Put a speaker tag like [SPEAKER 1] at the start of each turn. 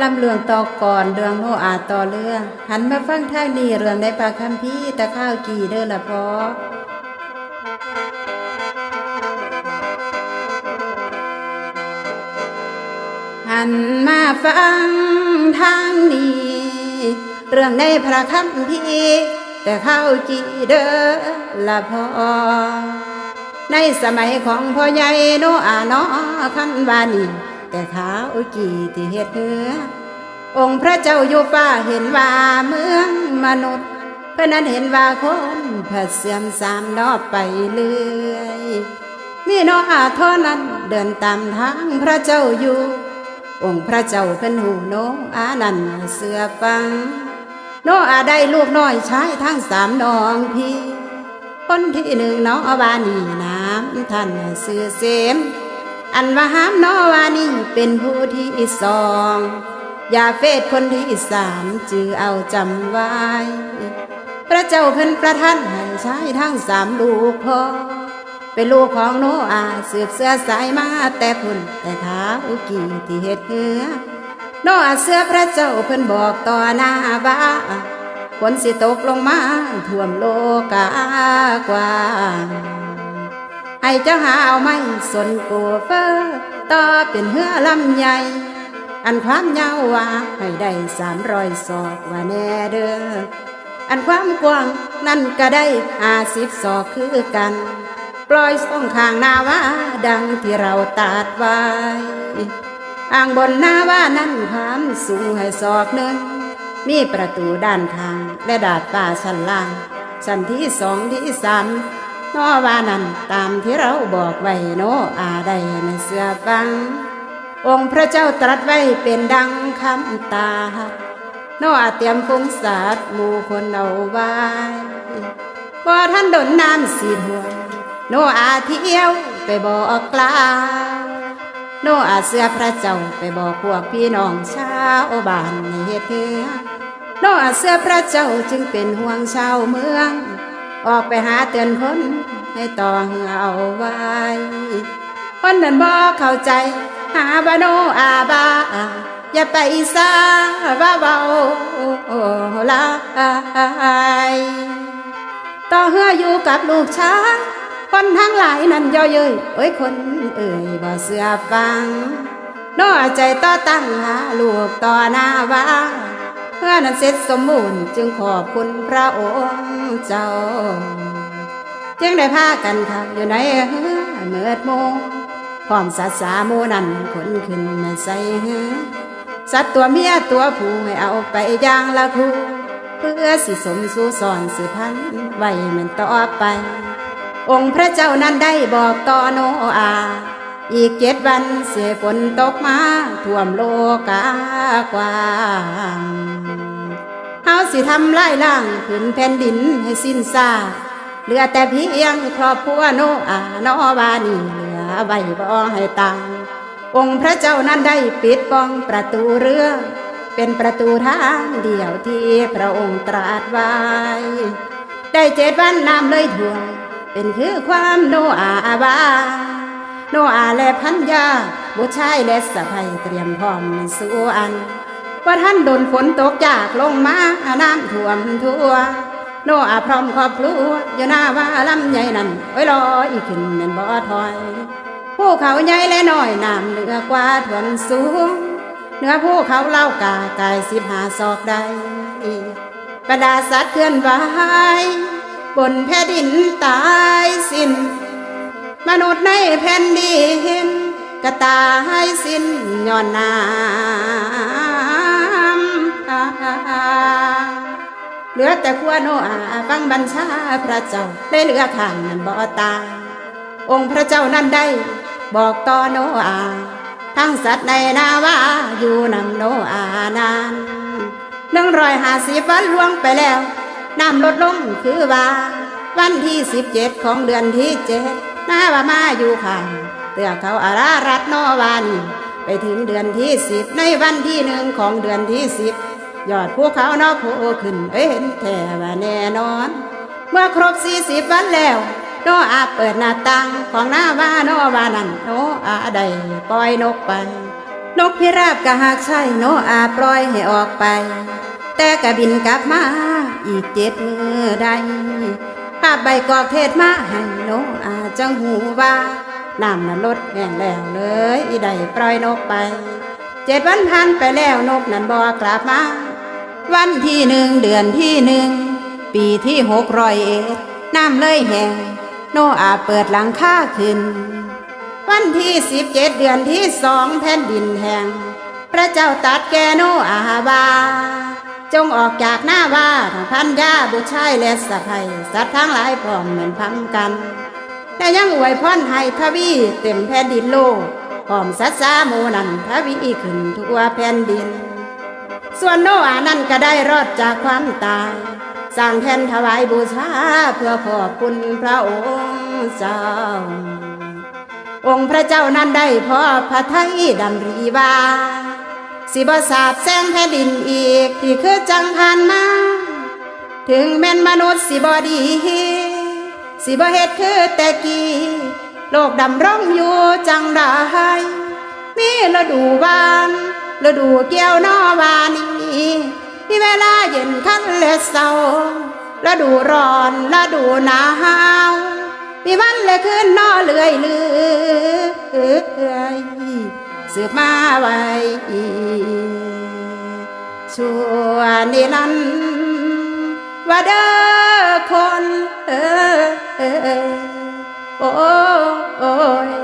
[SPEAKER 1] ลำเรืองตอก่อนเรืองโนอาต่อเรือหันมาฟังทางนี้เรื่องในปากคำพี่ตะข้าวกี่เด้อละพอหันมาฟังทางนี้เรื่องในพระคำพี่แต่ข้าวกี่เด้อละพอในสมัยของพ่อใหญ่โนอาเนอคันวานี แต่ขาวกี่ที่เฮ็ดเหือ องค์พระเจ้าอยู่ฟ้าเห็นว่าเมืองมนุษย์ เพื่อนั้นเห็นว่าคนผัดเสื่อมสามนอบไปเรื่อยมีโนอาเท่านั้นเดินตามทางพระเจ้าอยู่ องค์พระเจ้าเป็นหูโนอานันเสือฟัง โนอาได้ลูกน้อยชายทั้งสามน้องพี่คนที่หนึ่งน้องวานีน้ำท่านเสือเสม อันว่าห้ามนอวานีเป็นผู้ที่สองยาเฟศคนที่สามจือเอาจำไว้ พระเจ้าเพิ่นประทานให้ชายทั้งสามลูกพ่อเป็นลูกของโนอาสืบเสื้อสายมาแต่พุ่นแต่ขาอุกีที่เฮ็ดเหือโนอาเสื้อพระเจ้าเพิ่นบอกต่อหน้าว่าฝนสิตกลงมาท่วมโลกากว้าง ให้เจ้าหาเอาไม้สนโกเฟอต่อเป็นเหือลำใหญ่ อันความยาวว่าให้ได้สามรอยศอกว่าแน่เด้ออันความกว้างนั่นก็ได้ห้าสิบศอกคือกัน ปล่อยสองข้างนาว่าดังที่เราตัดไว้อ่างบนนาว่านั้นความสูงให้ศอกหนึ่งมีประตูด้านข้างและดาดฟ้าชั้นล่างชั้นที่สองที่สาม นอว่านั้นตามที่เราบอกไว้โนอาได้ในเสื้อฟัง องค์พระเจ้าตรัสไว้เป็นดังคำตา โนอาเตรียมฟุ้งสาดหมู่คนเอาไว้พอท่านดนน้ำสีหวนโนอาเที่ยวไปบอกกล่าวโนอาเสื้อพระเจ้าไปบอกพวกพี่น้องชาวบ้านในเฮเถือโนอาเสื้อพระเจ้าจึงเป็นห่วงชาวเมือง ออกไปหาเตือนคนให้ต่อเหือเอาไว้คนนั้นบ่เข้าใจ หาบาโนอาบา อย่าไปซาว่าเบาลายต่อเหืออยู่กับลูกช้างคนทั้งหลายนั้นย่อเย้ยโอ้ยคนเอ่ยบ่เสือฟังน้อใจต่อตั้งหาลูกต่อหน้าว่า เพื่อนั้นเสร็จสมบูรณ์จึงขอบคุณพระองค์เจ้า จึงได้พากันขับอยู่ในเฮือเมื่อโมงพร้อมสัตสาโมนันคนขึ้นมาใส่เฮือสัตว์ตัวเมียตัวผู้ให้เอาไปย่างละคูเพื่อสิสมสู่สอนสืบพันธ์ไว้มือนต่อไป องค์พระเจ้านั้นได้บอกต่อโนอา อีกเจ็ดวันเสียฝนตกมาท่วมโลกากว้างเฮาสิทำลายล่างผืนแผ่นดินให้สิ้นซากเหลือแต่เพียงครอบครัวโนอานอวานีเหลือไว้บ่ให้ตายองค์พระเจ้านั้นได้ปิดป้องประตูเรือ เป็นประตูทางเดียวที่พระองค์ตรัสไว้ ได้เจ็ดวันน้ำเลยท่วมเป็นคือความโนอาบา โนอาและพันยาบุชายและสะพายเตรียมพร้อมสู่อัน ว่าท่านโดนฝนตกจากลงมาน้ำท่วมทั่ว โนอาพร้อมครอบครัวอยู่หน้าว่าลำใหญ่นั่นไว้รออีกขึ้นเงินบ่ถอยภูเขาใหญ่และน้อยน้ำเหนือกว่าท่วมสูงเหนือภูเขาเล่ากากายสิบหาศอกใดบรรดาสัตว์เคลื่อนไหวบนแผ่ดินตายสิ้น มนุษย์ในแผ่นดินกระตายสิ้นย้อนน้ำเหลือแต่ขั้วโนอาฟังบัญชาพระเจ้าได้เหลือข้างนั้นบ่ตา องค์พระเจ้านั้นได้ บอกต่อโนอาทั้งสัตว์ในนาวาอยู่นำโนอานานหนึ่งร้อยห้าสิบวันล่วงไปแล้วน้ำลดลงคือว่า วันที่สิบเจ็ดของเดือนที่เจ็ด น้าว่ามาอยู่ข้างเตือเขาอารารัตโนวัน ไปถึงเดือนที่สิบในวันที่หนึ่งของเดือนที่สิบยอดภูเขานอกโผขึ้นเอ้ยเห็นแท่ว่าแน่นอน เมื่อครบสี่สิบวันแล้วโนอาเปิดหน้าต่างของหน้าว่าโนวานันโนอาได้ปล่อยนกไปนนกพิราบกะหากใช่โนอาปล่อยให้ออกไป แต่กะบินกลับมาอีกเจ็ดมือใดภาพใบกอกเทศมาให้โนอา จังหูว่าน้ำนั้นลดแห้งแล้วเลยอีได้ปล่อยนกไป เจ็ดวันผ่านไปแล้วนกนั้นบอกลับมา วันที่หนึ่งเดือนที่หนึ่งปีที่หกร้อยเอ็ดน้ำเลยแห้งโนอาเปิดหลังคาขึ้น วันที่สิบเจ็ดเดือนที่สองแผ่นดินแหงพระเจ้าตัดแกโนอาบาจงออกจากหน้าว่าทางพันยาบุชายและสะพายสัตว์ทั้งหลายพร้อมเหมือนพังกัน แต่ยังอวยพรให้ทวีเต็มแผ่นดินโลกพร้อมสัสาหมูนันทวีขึ้นทั่วแผ่นดิน ส่วนโนอานั้นก็ได้รอดจากความตายสร้างแทนถวายบูชาเพื่อขอบคุณพระองค์เจ้า องค์พระเจ้านั้นได้พอพระทัยดำรีว่าสิบสาบแสงแผ่นดินอีกที่คือจังผ่านมา ถึงแม่นมนุษย์สิบอดี สิบเฮ็ดคือแต่กี้โลกดำร่องอยู่จังได้มีฤดูวานฤดูเกี่ยวนอวานีมีเวลาเย็นคันและเศร้าฤดูร้อนฤดูหนาวมีวันและคืนนอเลื่อยเลื่อยสืบมาไว้ชั่วนิรันดร์ว่าเด้อคนเออ Eh, eh, oh, oh, oh.